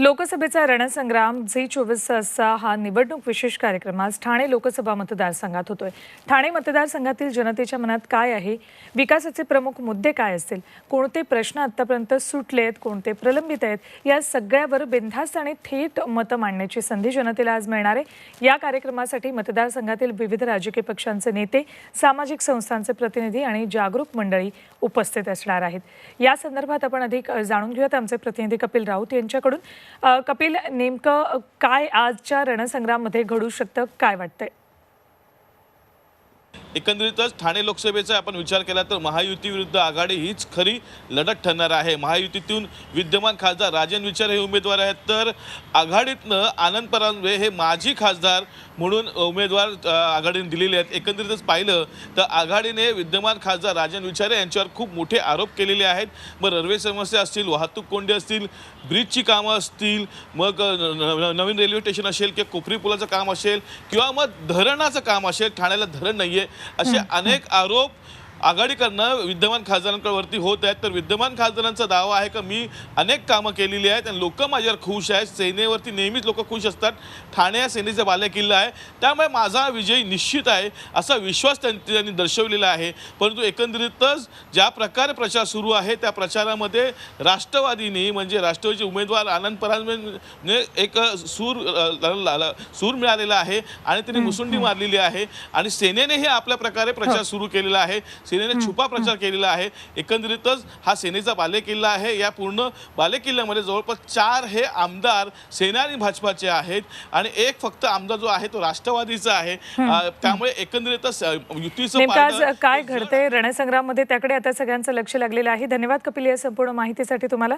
लोकसभेचा रणसंग्राम Zee चोवीस तासचा हा निवडणूक विशेष कार्यक्रम. आज ठाणे लोकसभा मतदारसंघात होतोय. ठाणे मतदारसंघातील जनतेच्या मनात काय आहे? विकासाचे प्रमुख मुद्दे काय असतील? कोणते प्रश्न आतापर्यंत सुटले आहेत कोणते प्रलंबित आहेत? या सगळ्यावर बिनधास्त आणि थेट मतं मांडण्याची संधी जनतेला आज मिळणार आहे. या कार्यक्रमासाठी मतदारसंघातील विविध राजकीय पक्षांचे नेते सामाजिक संस्थांचे प्रतिनिधी आणि जागरूक मंडळी उपस्थित असणार आहेत. या संदर्भात आपण अधिक जाणून घेऊयात. आमचे प्रतिनिधी कपिल राऊत यांच्याकडून. कपिल नेमकं काय आजच्या रणसंग्रामध्ये घडू शकतं? काय वाटतंय? एकंदरीतच ठाणे लोकसभेचा आपण विचार केला तर महायुतीविरुद्ध आघाडी हीच खरी लढत ठरणार आहे. महायुतीतून विद्यमान खासदार राजन विचार हे उमेदवार आहेत. तर आघाडीतनं आनंद परांजपे हे माजी खासदार म्हणून उमेदवार आघाडीने दिलेले आहेत. एकंदरीतच पाहिलं तर आघाडीने विद्यमान खासदार राजन विचारे यांच्यावर खूप मोठे आरोप केलेले आहेत. मग रेल्वे समस्या असतील वाहतूक कोंडी असतील ब्रिजची कामं असतील मग न- नवीन रेल्वे स्टेशन असेल किंवा कोपरी पुलाचं काम असेल किंवा मग धरणाचं काम असेल ठाण्याला धरण नाही आहे असे अनेक आरोप आघाडीकडनं विद्यमान खासदारांवरती होत आहेत तर विद्यमान खासदारांचा दावा आहे का? मी अनेक कामं केलेली आहेत आणि लोक माझ्यावर खुश आहेत. सेनेवरती नेहमीच लोक खुश असतात. ठाणे या सेनेचा बालेकिल्ला आहे. त्यामुळे माझा विजय निश्चित आहे असा विश्वास त्यां- त्यांनी दर्शवलेला आहे. परंतु एकंदरीतच ज्या प्रकारे प्रचार सुरू आहे त्या प्रचारामध्ये राष्ट्रवादीने म्हणजे राष्ट्रवादीचे उमेदवार आनंद परांजपेने एक सूर सूर मिळालेला आहे आणि त्यांनी मुसुंडी मारलेली आहे. आणि सेनेनेही आपल्या प्रकारे प्रचार सुरू केलेला आहे. सेनेने छुपा प्रचार केलेला आहे. एकंदरीतच हा सेनेचा बालेकिल्ला आहे. या पूर्ण बालेकिल्ल्यामध्ये जवळपास चार हे आमदार सेना आणि भाजपाचे आहेत. आणि एक फक्त आमदार जो आहे तो राष्ट्रवादीचा आहे. त्यामुळे एकंदरीतच युतीचं काय घडतंय रणसंग्राममध्ये त्याकडे आता सगळ्यांचं लक्ष लागलेलं आहे. धन्यवाद कपिल या संपूर्ण माहितीसाठी तुम्हाला.